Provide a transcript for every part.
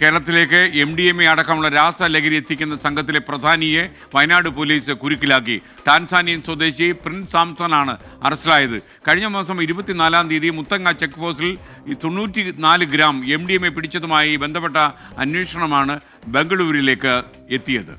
കേരളത്തിലേക്ക് M D M A അടക്കമുള്ള രാസലഹരി എത്തിക്കുന്ന സംഘത്തിലെ പ്രധാനിയെ വയനാട് പോലീസ് കുരുക്കിലാക്കി. ടാൻസാനിയൻ സ്വദേശി പ്രിൻസ് സാംസൺ ആണ് അറസ്റ്റിലായത്. കഴിഞ്ഞ മാസം ഇരുപത്തിനാലാം തീയതി മുത്തങ്ങ ചെക്ക് പോസ്റ്റിൽ തൊണ്ണൂറ്റി നാല് gram M D M A പിടിച്ചതുമായി ബന്ധപ്പെട്ട അന്വേഷണമാണ് ബംഗളൂരുവിലേക്ക് എത്തിയത്.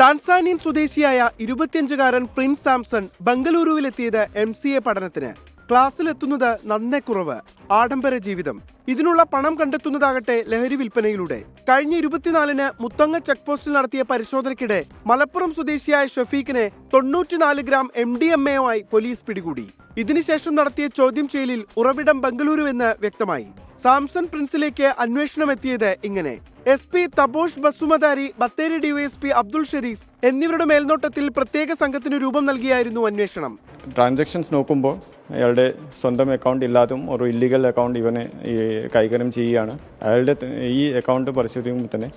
ടാൻസാനിയൻ സ്വദേശിയായ ഇരുപത്തിയഞ്ചുകാരൻ പ്രിൻസ് സാംസൺ ബംഗളൂരുവിലെത്തിയത് എം സി എ പഠനത്തിന്. ക്ലാസ്സിലെത്തുന്നത് നന്നേ കുറവ് ആഡംബര ജീവിതം. ഇതിനുള്ള പണം കണ്ടെത്തുന്നതാകട്ടെ ലഹരി വിൽപ്പനയിലൂടെ. കഴിഞ്ഞ ഇരുപത്തിനാലിന് മുത്തങ്ങ ചെക്ക് പോസ്റ്റിൽ നടത്തിയ പരിശോധനയ്ക്കിടെ മലപ്പുറം സ്വദേശിയായ ഷഫീഖിനെ തൊണ്ണൂറ്റിനാല് ഗ്രാം എം ഡി എം എയുമായി പോലീസ് പിടികൂടി. ഇതിനുശേഷം നടത്തിയ ചോദ്യം ചെയ്യലിൽ ഉറവിടം ബംഗളൂരു എന്ന് വ്യക്തമായി. സാംസൺ പ്രിൻസിലേക്ക് അന്വേഷണം എത്തിയത് ഇങ്ങനെ. S P Tabosh Basumatary Bathery DYSP Abdul Sharif എന്നിവരുടെ മേൽനോട്ടത്തിൽ പ്രത്യേക സംഘത്തിന് രൂപം നൽകിയായിരുന്നു അന്വേഷണം. ട്രാൻസാക്ഷൻസ് നോക്കുമ്പോൾ അയാളുടെ സ്വന്തം അക്കൗണ്ട് ഇല്ലാതും ഒരു ഇല്ലീഗൽ അക്കൗണ്ട് ഇവനെ ഈ കൈകാര്യം ചെയ്യുകയാണ്. അയാളുടെ ഈ അക്കൗണ്ട് പരിശോധിക്കുമ്പോൾ തന്നെ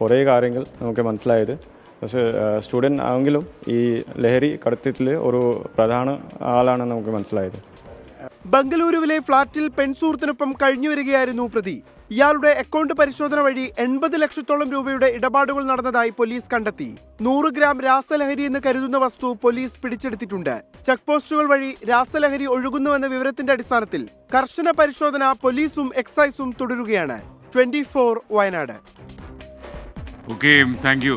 കുറേ കാര്യങ്ങൾ നമുക്ക് മനസ്സിലായത്. പക്ഷേ സ്റ്റുഡന്റ് ആണെങ്കിലും ഈ ലഹരി കടത്തത്തിൽ ഒരു പ്രധാന ആളാണ് നമുക്ക് മനസ്സിലായത്. ബംഗളൂരുവിലെ ഫ്ളാറ്റിൽ പെൺസുഹൃത്തിനൊപ്പം കഴിഞ്ഞു വരികയായിരുന്നു പ്രതി. ഇയാളുടെ അക്കൗണ്ട് പരിശോധന വഴി എൺപത് ലക്ഷത്തോളം രൂപയുടെ ഇടപാടുകൾ നടന്നതായി പോലീസ് കണ്ടെത്തി. നൂറ് ഗ്രാം രാസലഹരി എന്ന് കരുതുന്ന വസ്തു പോലീസ് പിടിച്ചെടുത്തിട്ടുണ്ട്. ചെക്ക് പോസ്റ്റുകൾ വഴി രാസലഹരി ഒഴുകുന്നുവെന്ന വിവരത്തിന്റെ അടിസ്ഥാനത്തിൽ കർശന പരിശോധന പോലീസും എക്സൈസും തുടരുകയാണ്. Twenty four Wayanad. Okay thank